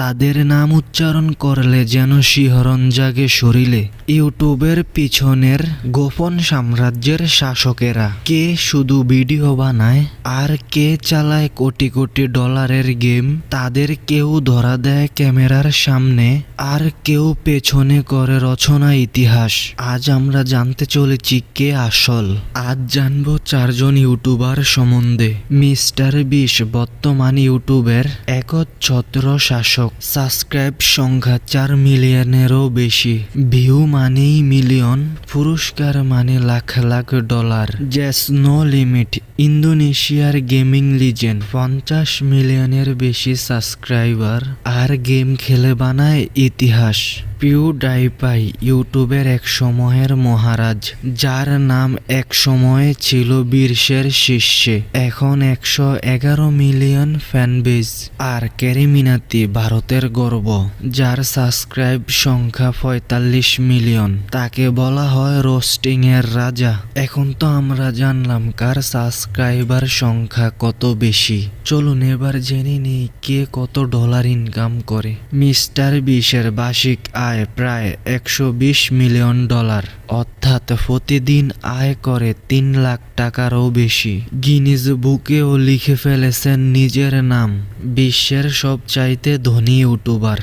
তাদের নাম উচ্চারণ করলে যেন শিহরণ জাগে শরীরে। ইউটিউবের পিছনের গোপন সাম্রাজ্যের শাসকেরা কে শুধু ভিডিও বানায় আর কে চালায় কোটি কোটি ডলারের গেম, তাদের কেউ ধরা দেয় ক্যামেরার সামনে আর কেউ পেছনে করে রচনা ইতিহাস। আজ আমরা জানতে চলেছি কে আসল। আজ জানব চারজন ইউটিউবার সম্বন্ধে। মিস্টার বিশ বর্তমান ইউটিউবের একচ্ছত্র শাসক। সাবস্ক্রাইব সংখ্যা চার মিলিয়নেরও বেশি। ভিউ মানেই মিলিয়ন পুরস্কার মানে lakh lakh dollar Jess no limit ইন্দোনেশিয়ার গেমিং লিজেন্ড পঞ্চাশ মিলিয়নের বেশি সাবস্ক্রাইবার আর গেম খেলে বানায় ইতিহাস। পিউ ডাইপাই ইউটিউবের এক সময়ের মহারাজ, যার নাম এক সময়ে ছিল বীরসের শীর্ষে এখন একশো এগারো মিলিয়ন ফ্যানবেজ আর ক্যারিমিনাতি ভারতের গর্ব, যার সাবস্ক্রাইব সংখ্যা পঁয়তাল্লিশ মিলিয়ন। তাকে বলা হয় রোস্টিংয়ের রাজা। এখন তো আমরা জানলাম কার সাবস্ক্রাইবার সংখ্যা কত বেশি? চলুন এবার জেনে নিই কে কত ডলার ইনকাম করে। মিস্টার বিশের বার্ষিক আয় প্রায় একশো বিশ মিলিয়ন ডলার অর্থাৎ প্রতিদিন আয় করে তিন লাখ টাকারও বেশি। গিনিজ বুকেও লিখে ফেলেছেন নিজের নাম। বিশ্বের সবচাইতে ধনী ইউটিউবার।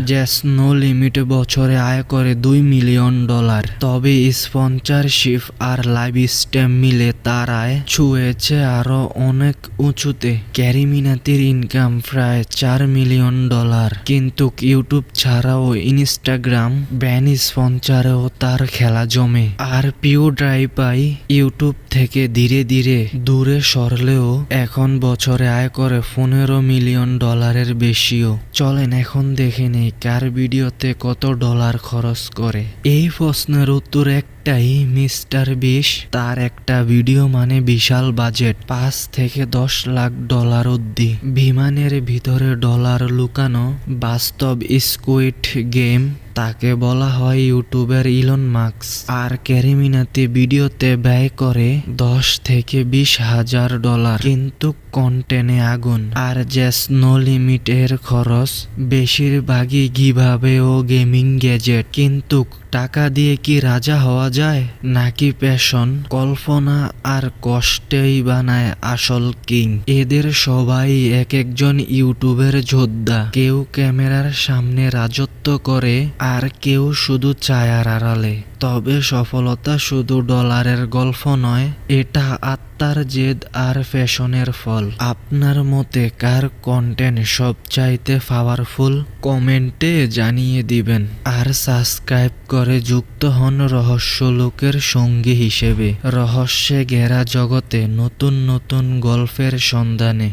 নো লিমিট বছরে আয় করে দুই মিলিয়ন ডলার। তবে স্পন্সরশিপ আর লাইভ স্ট্যাম মিলে তার আয় ছুঁয়েছে আরও অনেক উঁচুতে। ক্যারিমিনাতির ইনকাম প্রায় চার মিলিয়ন ডলার। কিন্তু ইউটিউব ছাড়াও ইনস্টাগ্রাম ব্যান স্পন্সরেও তার খেলা জমে। আর পিউ ড্রাইপাই ইউটিউব থেকে ধীরে ধীরে দূরে সরলেও এখন বছরে আয় করে পনেরো মিলিয়ন ডলারের বেশিও। চলেন এখন দেখে নেই কার ভিডিওতে কত ডলার খরচ করে। এই প্রশ্নের উত্তর একটাই, মিস্টার বিশ। তার একটা ভিডিও মানে বিশাল বাজেট, পাঁচ থেকে দশ লাখ ডলার অব্দি বিমানের ভিতরে ডলার লুকানো বাস্তব স্কুইট গেম। তাকে বলা হয় ইউটিউবের ইলন মার্কস আর ক্যারিমিনাতে ভিডিওতে ব্যয় করে দশ থেকে বিশ হাজার ডলার। কিন্তু কন্টেনে আগুন। আর জ্যাস নো লিমিট এর খরচ বেশিরভাগই কীভাবে ও গেমিং গ্যাজেট। কিন্তু টাকা দিয়ে কি রাজা হওয়া যায়? নাকি প্যাশন, কল্পনা আর কষ্টেই বানায় আসল কিং? এদের সবাই এক একজন ইউটিউবের যোদ্ধা। কেউ ক্যামেরার সামনে রাজত্ব করে আর কেউ শুধু চায়ার আড়ালে। তবে সফলতা শুধু ডলারের গল্প নয়, এটা আত্মার জেদ আর ফ্যাশনের ফল। আপনার মতে কার কন্টেন্ট সবচাইতে পাওয়ারফুল কমেন্টে জানিয়ে দিবেন। আর সাবস্ক্রাইব করে যুক্ত হন রহস্য লোকের সঙ্গী হিসেবে। রহস্যে ঘেরা জগতে নতুন নতুন গল্পের সন্ধানে।